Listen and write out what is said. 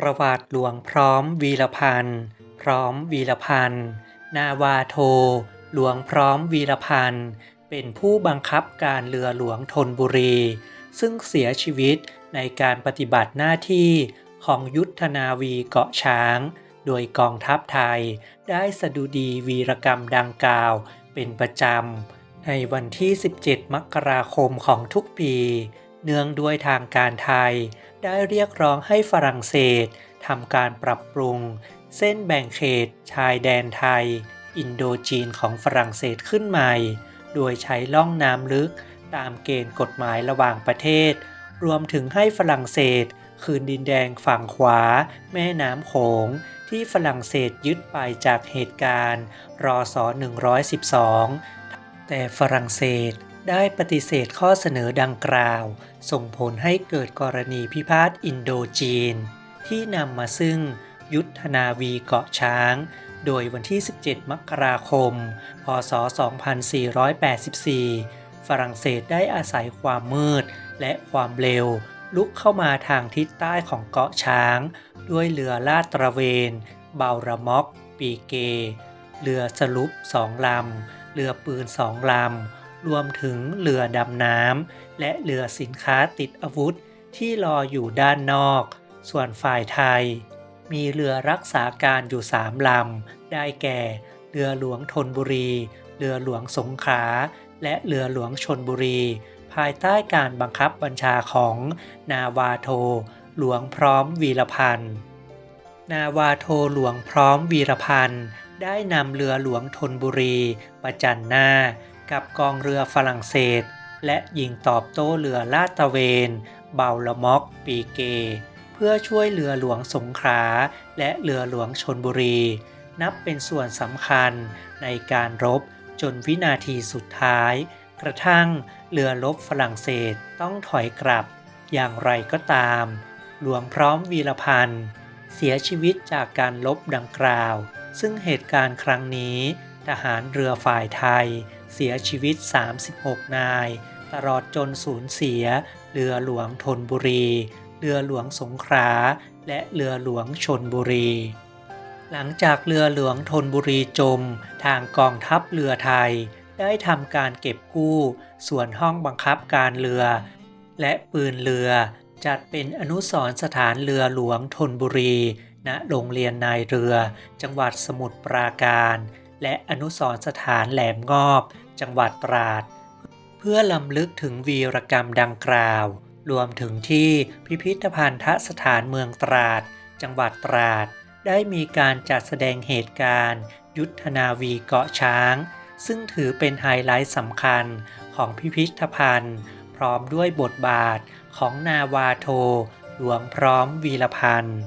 ประวัติหลวงพร้อมวีรพันธ์ พร้อมวีรพันธ์ นาวาโท หลวงพร้อมวีรพันธ์ เป็นผู้บังคับการเรือหลวงธนบุรี ซึ่งเสียชีวิตในการปฏิบัติหน้าที่ของยุทธนาวีเกาะช้าง โดยกองทัพไทยได้สดุดีวีรกรรมดังกล่าวเป็นประจำ ในวันที่ 17 มกราคมของทุกปี เนื่องด้วยทางการไทย ได้เรียกร้องให้ฝรั่งเศสทำการปรับปรุง เส้นแบ่งเขต ชายแดนไทย อินโดจีนของฝรั่งเศสขึ้นใหม่ โดยใช้ล่องน้ำลึกตามเกณฑ์กฎหมายระหว่างประเทศ รวมถึงให้ฝรั่งเศส คืนดินแดงฝั่งขวา แม่น้ำโขง ที่ฝรั่งเศสยึดไปจากเหตุการณ์รอศ112 แต่ฝรั่งเศส ได้ปฏิเสธข้อเสนอดังกล่าว ส่งผลให้เกิดกรณีพิพาทอินโดจีน ที่นำมาซึ่งยุทธนาวีเกาะช้าง โดยวันที่ 17 มกราคม พศ 2484 ฝรั่งเศสได้อาศัยความมืดและความเร็ว ลุกเข้ามาทางทิศใต้ของเกาะช้าง ด้วยเรือลาดตระเวนเบาระม็อก ปีเก เรือสลุปสองลำ เรือปืนสองลำ รวมถึงเรือดำน้ำและเรือสินค้าติดอาวุธที่รออยู่ด้านนอก ส่วนฝ่ายไทย มีเรือรักษาการอยู่สามลำ ได้แก่ เรือหลวงธนบุรี เรือหลวงสงขลา และเรือหลวงชนบุรี ภายใต้การบังคับบัญชาของนาวาโท หลวงพร้อมวีรพันธ์ นาวาโทหลวงพร้อมวีรพันธ์ได้นำเรือหลวงธนบุรี ประจันหน้า กับกองเรือฝรั่งเศส และยิงตอบโต้เรือลาดตระเวนเบาละม็อกปีเก เพื่อช่วยเรือหลวงสงขลาและเรือหลวงชนบุรี นับเป็นส่วนสำคัญในการรบจนวินาทีสุดท้าย กระทั่งเรือรบฝรั่งเศสต้องถอยกลับ อย่างไรก็ตาม หลวงพร้อมวีรพันธ์ เสียชีวิตจากการลบดังกล่าว ซึ่งเหตุการณ์ครั้งนี้ ทหารเรือฝ่ายไทย เสียชีวิต 36 นาย ตลอดจนสูญเสีย เรือหลวงธนบุรี เรือหลวงสงขลาและเรือหลวงชนบุรี หลังจากเรือหลวงธนบุรีจม ทางกองทัพเรือไทย ได้ทำการเก็บกู้ ส่วนห้องบังคับการเรือ และปืนเรือ จัดเป็นอนุสรณ์สถานเรือหลวงธนบุรีณโรงเรียนนายเรือ จังหวัดสมุทรปราการ และอนุสรสถานแหลมงอบ จังหวัดตราด เพื่อลำลึกถึงวีรกรรมดังกล่าว รวมถึงที่พิพิธภัณฑสถานเมืองตราด จังหวัดตราด ได้มีการจัดแสดงเหตุการณ์ ยุทธนาวีเกาะช้าง ซึ่งถือเป็นไฮไลท์สำคัญของพิพิธภัณฑ์ พร้อมด้วยบทบาทของนาวาโท หลวงพร้อมวีรพันธ์